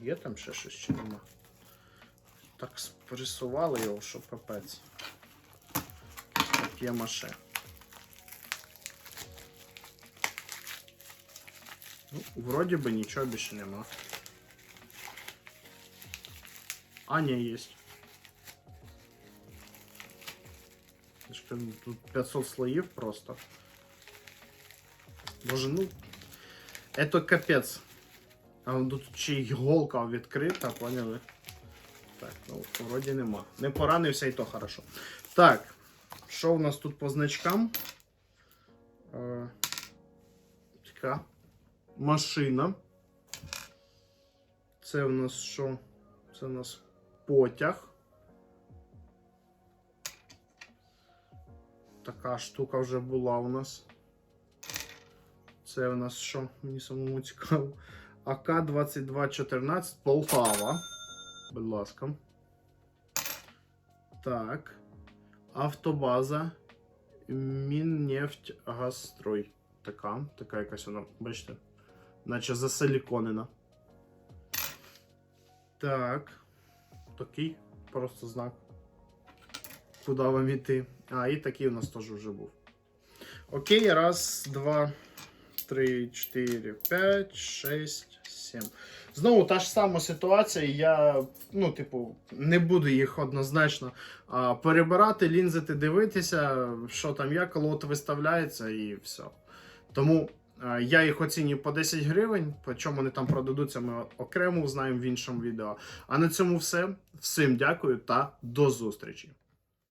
Є там ще щось чи нема? Так спресували його, що капець. Таке маше. Ну, вроді би нічого більше нема. А, ні, є. Я ж кажу, Тут 500 слоїв просто. Боже, ну. Это капець. А тут ще й відкрита, поняли? Так, ну, вроді нема. Не поранився і то хорошо. Так, що у нас тут по значкам? Е, така машина. Це у нас що? Це у нас потяг. Така штука вже була у нас. Це у нас що? Мені самому цікаво. АК-2214 Полтава. Будь ласка. Так. Автобаза. Міннефть-Газстрой. Така. Така якась вона, бачите? Наче засиліконена. Так. Такий просто знак. Куди вам іти? А, і такий у нас теж вже був. Окей, раз, два, три, чотири, п'ять, шість, сім. Знову та ж сама ситуація. Я, ну, типу, не буду їх однозначно а, перебирати, лінзити, дивитися, що там як, коли от виставляється і все. Тому а, я їх оцінюю по 10 гривень, по чому вони там продадуться, ми окремо узнаємо в іншому відео. А на цьому все. Всім дякую та до зустрічі!